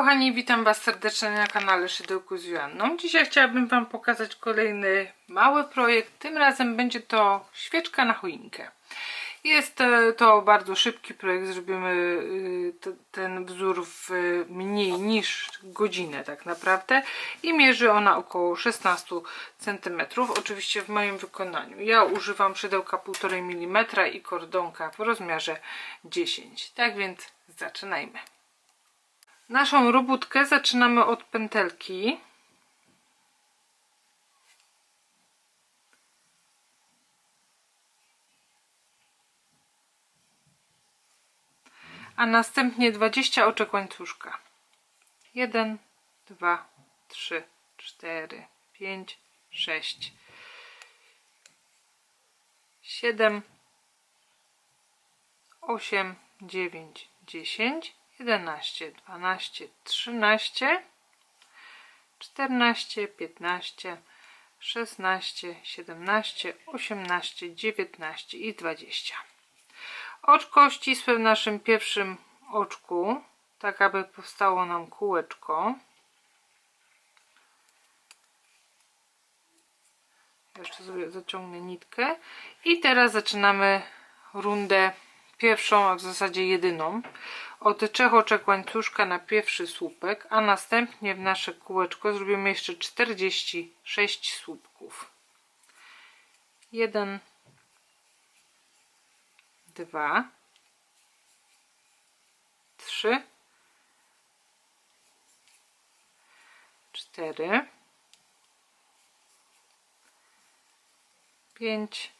kochani, witam Was serdecznie na kanale Szydełku z Joanną. Dzisiaj chciałabym Wam pokazać kolejny mały projekt. Tym razem będzie to świeczka na choinkę. Jest e, to bardzo szybki projekt. Zrobimy y, ten wzór w mniej niż godzinę tak naprawdę i mierzy ona około 16 cm. Oczywiście w moim wykonaniu. Ja używam szydełka 1,5 mm i kordonka w rozmiarze 10. Tak więc zaczynajmy. Naszą robótkę zaczynamy od pętelki. A następnie 20 oczek łańcuszka. 1, 2, 3, 4, 5, 6, 7, 8, 9, 10, 11, 12, 13, 14, 15, 16, 17, 18, 19 i 20. Oczko ścisłe w naszym pierwszym oczku, tak aby powstało nam kółeczko. Jeszcze sobie zaciągnę nitkę. I teraz zaczynamy rundę pierwszą, a w zasadzie jedyną. Od trzech oczek łańcuszka na pierwszy słupek, a następnie w nasze kółeczko zrobimy jeszcze 46 słupków. 1 2 3 4 5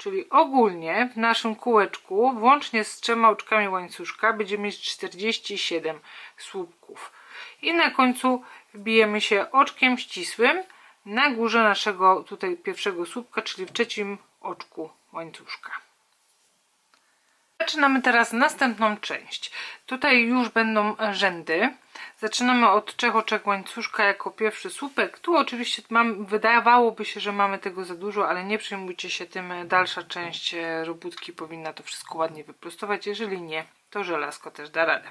czyli ogólnie w naszym kółeczku włącznie z trzema oczkami łańcuszka będziemy mieć 47 słupków. I na końcu wbijemy się oczkiem ścisłym na górze naszego tutaj pierwszego słupka czyli w trzecim oczku łańcuszka Zaczynamy teraz następną część. Tutaj już będą rzędy. Zaczynamy od trzech oczek łańcuszka jako pierwszy słupek. Tu oczywiście mam, wydawałoby się, że mamy tego za dużo, ale nie przejmujcie się tym. Dalsza część e, robótki powinna to wszystko ładnie wyprostować. Jeżeli nie, to żelazko też da radę.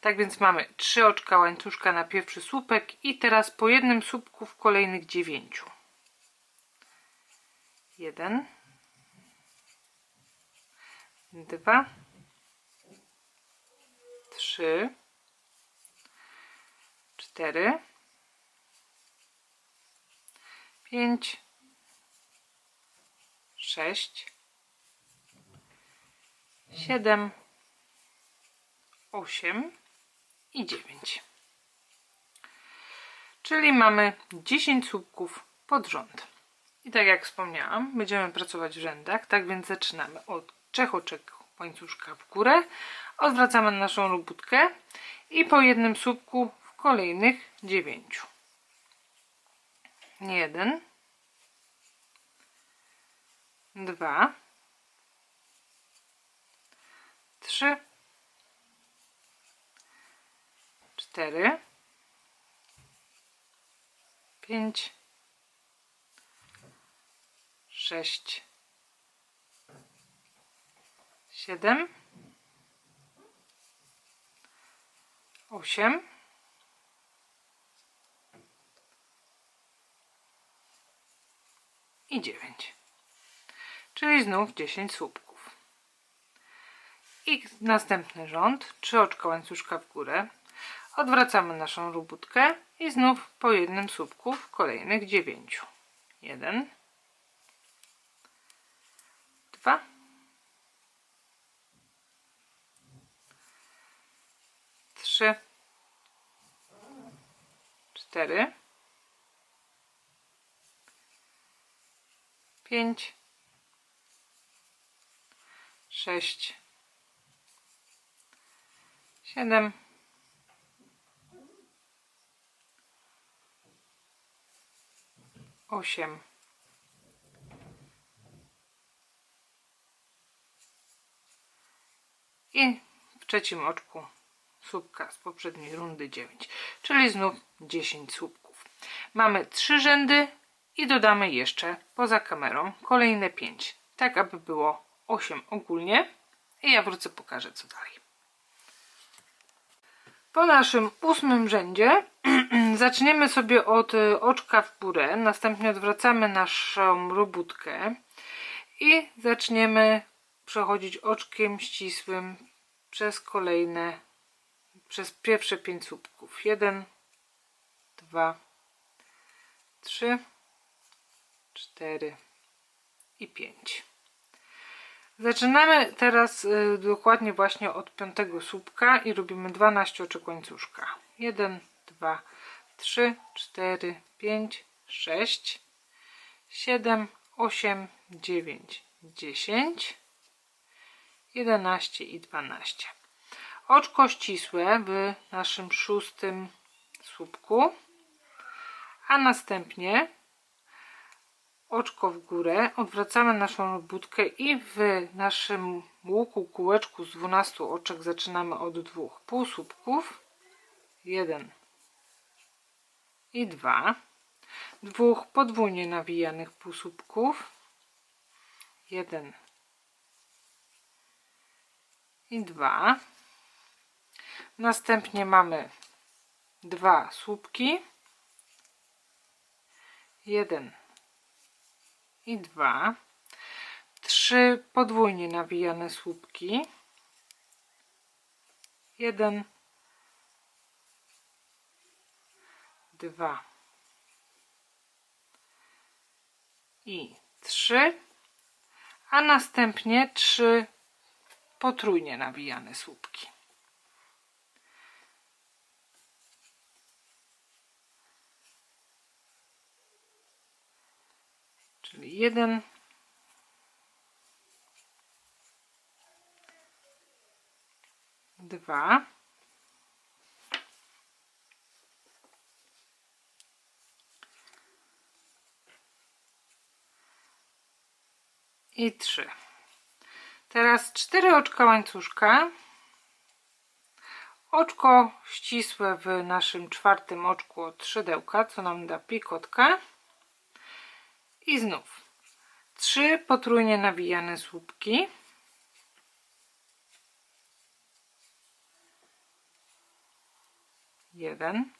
Tak więc mamy trzy oczka łańcuszka na pierwszy słupek i teraz po jednym słupku w kolejnych dziewięciu. Jeden dwa, trzy, cztery, pięć, sześć, siedem, osiem. I dziewięć. Czyli mamy 10 słupków pod rząd. I tak jak wspomniałam, będziemy pracować w rzędach, tak więc zaczynamy od trzech oczek łańcuszka w górę, odwracamy naszą robótkę i po jednym słupku w kolejnych dziewięciu. Jeden, dwa, trzy, cztery, pięć, sześć, siedem, osiem, i dziewięć. Czyli znów 10 słupków. I następny rząd, trzy oczka łańcuszka w górę. Odwracamy naszą robótkę i znów po jednym słupku w kolejnych dziewięciu. Jeden, dwa, trzy, cztery, pięć, sześć, siedem, osiem. I w trzecim oczku słupka z poprzedniej rundy 9, czyli znów 10 słupków. Mamy trzy rzędy i dodamy jeszcze poza kamerą kolejne 5, tak aby było 8 ogólnie i ja wrócę pokażę co dalej. Po naszym ósmym rzędzie zaczniemy sobie od y, oczka w górę, następnie odwracamy naszą robótkę i zaczniemy przechodzić oczkiem ścisłym przez kolejne, przez pierwsze pięć słupków. Jeden, dwa, trzy, cztery i pięć. Zaczynamy teraz y, dokładnie właśnie od piątego słupka i robimy 12 oczek łańcuszka. 1, 2, 3, 4, 5, 6, 7, 8, 9, 10, 11 i 12. Oczko ścisłe w naszym szóstym słupku, a następnie oczko w górę, odwracamy naszą robótkę i w naszym łuku kółeczku z 12 oczek zaczynamy od dwóch półsłupków. 1 i 2 dwóch podwójnie nawijanych półsłupków. 1 i 2 następnie mamy dwa słupki 1 i 2 trzy podwójnie nawijane słupki 1 2 i 3 a następnie 3 potrójnie nawijane słupki czyli jeden. Dwa. I trzy. Teraz cztery oczka łańcuszka. Oczko ścisłe w naszym czwartym oczku od szydełka co nam da pikotka i znów. Trzy potrójnie nawijane słupki. Jeden.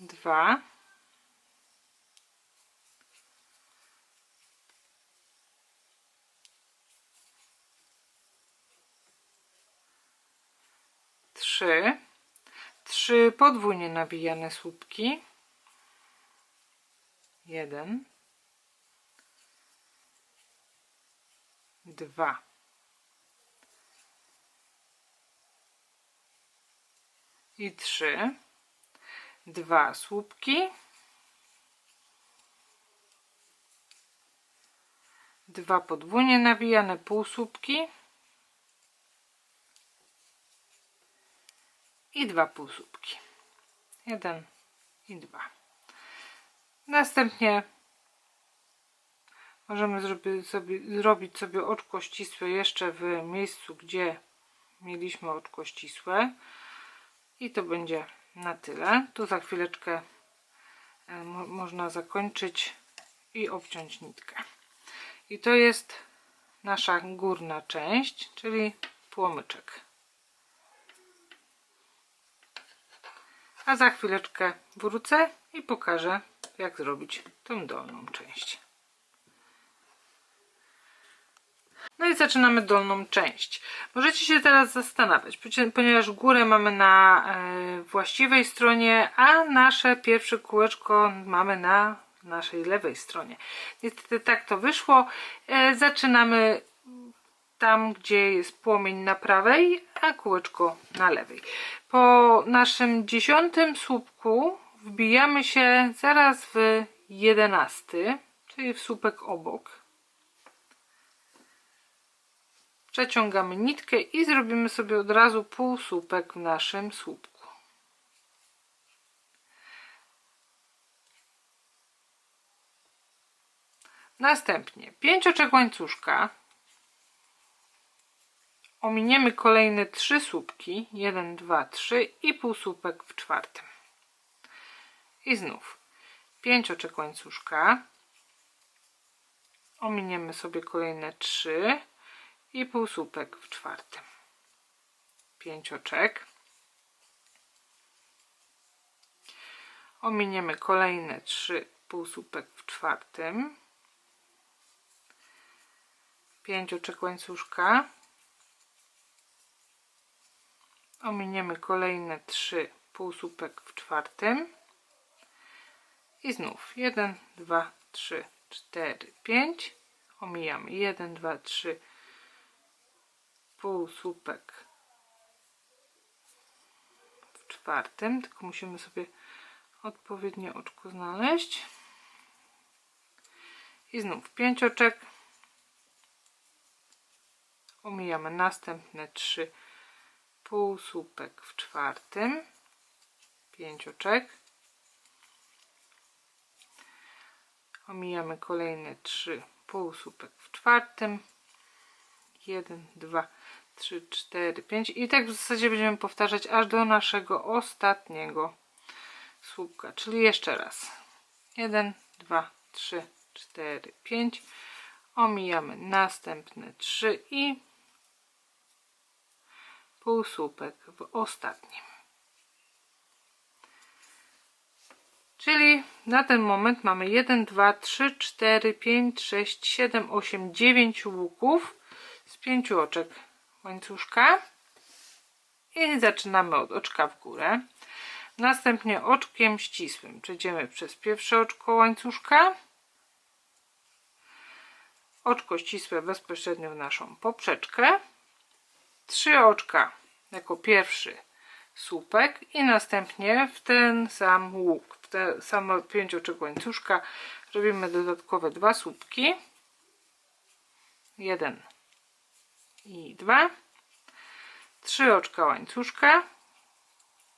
Dwa. Trzy trzy podwójnie nawijane słupki. Jeden. Dwa. I trzy. Dwa słupki. Dwa podwójnie nawijane półsłupki i dwa półsłupki. Jeden i dwa. Następnie możemy zrobić sobie, zrobić sobie oczko ścisłe jeszcze w miejscu, gdzie mieliśmy oczko ścisłe. I to będzie na tyle. Tu za chwileczkę e, mo można zakończyć i obciąć nitkę. I to jest nasza górna część, czyli płomyczek. A za chwileczkę wrócę i pokażę jak zrobić tą dolną część. No i zaczynamy dolną część. Możecie się teraz zastanawiać, ponieważ górę mamy na e, właściwej stronie, a nasze pierwsze kółeczko mamy na naszej lewej stronie. Niestety tak to wyszło. E, zaczynamy tam, gdzie jest płomień na prawej, a kółeczko na lewej. Po naszym dziesiątym słupku wbijamy się zaraz w jedenasty, czyli w słupek obok. przeciągamy nitkę i zrobimy sobie od razu półsłupek w naszym słupku. Następnie 5 oczek łańcuszka. Ominiemy kolejne 3 słupki. 1, 2, 3 i półsłupek w czwartym. I znów 5 oczek łańcuszka. Ominiemy sobie kolejne 3 i półsłupek w czwartym. 5 oczek. Ominiemy kolejne 3 półsłupek w czwartym. 5 oczek łańcuszka. Ominiemy kolejne 3 półsłupek w czwartym. I znów 1, 2, 3, 4, 5. Omijamy 1, 2, 3 półsłupek w czwartym. Tylko musimy sobie odpowiednie oczko znaleźć. I znów 5 oczek omijamy następne trzy półsłupek w czwartym, pięć oczek, omijamy kolejne trzy półsłupek w czwartym, jeden, dwa, trzy, cztery, pięć. I tak w zasadzie będziemy powtarzać aż do naszego ostatniego słupka, czyli jeszcze raz, jeden, dwa, trzy, cztery, pięć, omijamy następne trzy i półsłupek w ostatnim. Czyli na ten moment mamy 1, 2, 3, 4, 5, 6, 7, 8, 9 łuków z 5 oczek łańcuszka i zaczynamy od oczka w górę. Następnie oczkiem ścisłym przejdziemy przez pierwsze oczko łańcuszka, oczko ścisłe bezpośrednio w naszą poprzeczkę, trzy oczka jako pierwszy słupek i następnie w ten sam łuk, w te same pięć oczek łańcuszka robimy dodatkowe dwa słupki. Jeden i dwa. Trzy oczka łańcuszka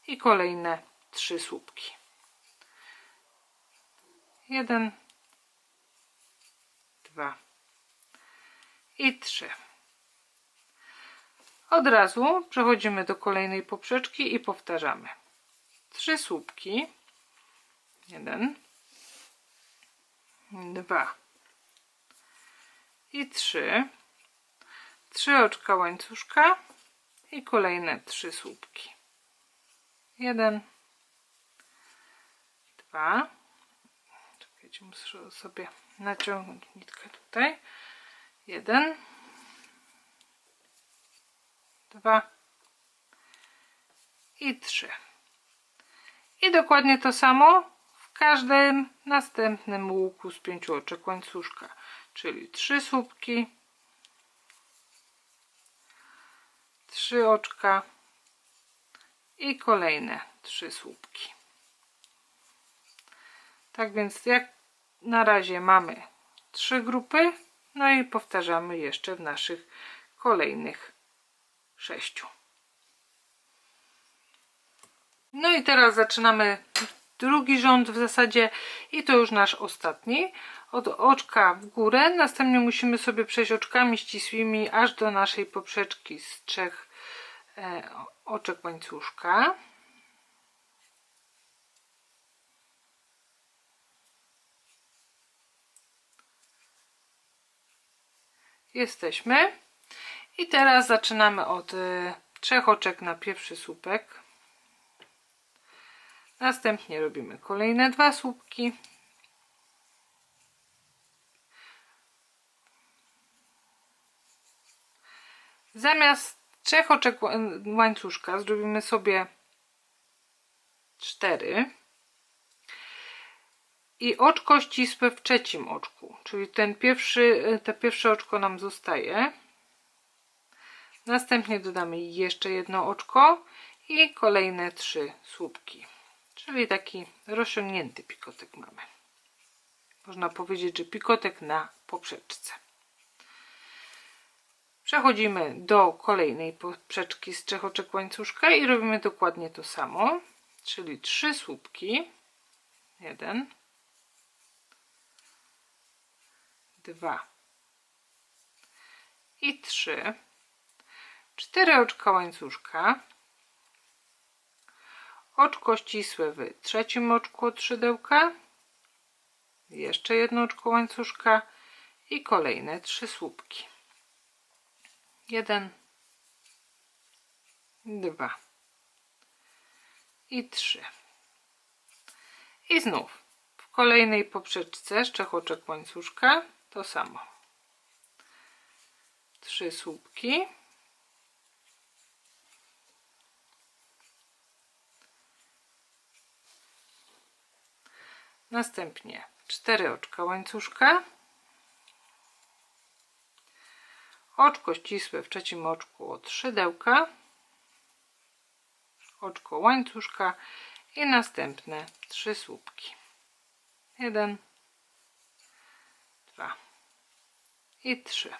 i kolejne trzy słupki. Jeden, dwa i trzy. Od razu przechodzimy do kolejnej poprzeczki i powtarzamy. Trzy słupki. Jeden, dwa i trzy. Trzy oczka łańcuszka i kolejne trzy słupki. Jeden, dwa. Czekajcie, muszę sobie naciągnąć nitkę tutaj. Jeden, dwa i trzy. I dokładnie to samo w każdym następnym łuku z pięciu oczek łańcuszka, czyli trzy słupki, trzy oczka i kolejne trzy słupki. Tak więc jak na razie mamy trzy grupy, no i powtarzamy jeszcze w naszych kolejnych sześciu. No i teraz zaczynamy drugi rząd w zasadzie i to już nasz ostatni. Od oczka w górę, następnie musimy sobie przejść oczkami ścisłymi aż do naszej poprzeczki z trzech e, oczek łańcuszka. Jesteśmy. I teraz zaczynamy od y, trzech oczek na pierwszy słupek. Następnie robimy kolejne dwa słupki. Zamiast trzech oczek łańcuszka zrobimy sobie cztery i oczko ścisłe w trzecim oczku, czyli ten pierwszy, y, to pierwsze oczko nam zostaje. Następnie dodamy jeszcze jedno oczko i kolejne trzy słupki. Czyli taki rozciągnięty pikotek mamy. Można powiedzieć, że pikotek na poprzeczce. Przechodzimy do kolejnej poprzeczki z trzech oczek łańcuszka i robimy dokładnie to samo, czyli trzy słupki. Jeden, dwa i trzy. Cztery oczka łańcuszka. Oczko ścisłe w trzecim oczku od szydełka. Jeszcze jedno oczko łańcuszka i kolejne trzy słupki. Jeden, dwa i trzy. I znów w kolejnej poprzeczce z trzech oczek łańcuszka to samo. Trzy słupki. Następnie cztery oczka łańcuszka. Oczko ścisłe w trzecim oczku od szydełka. Oczko łańcuszka i następne trzy słupki. Jeden, dwa i trzy.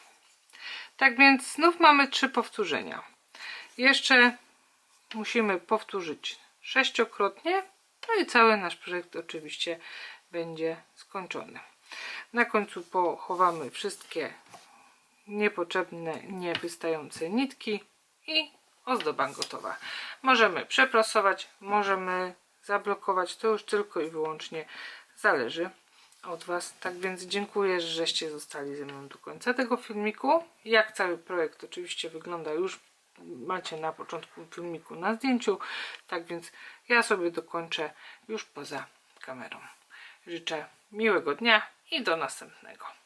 Tak więc znów mamy trzy powtórzenia. Jeszcze musimy powtórzyć sześciokrotnie, no i cały nasz projekt oczywiście będzie skończony. Na końcu pochowamy wszystkie niepotrzebne, niewystające nitki i ozdoba gotowa. Możemy przeprasować, możemy zablokować, to już tylko i wyłącznie zależy od Was. Tak więc dziękuję, żeście zostali ze mną do końca tego filmiku. Jak cały projekt oczywiście wygląda już macie na początku filmiku na zdjęciu. Tak więc ja sobie dokończę już poza kamerą. Życzę miłego dnia i do następnego.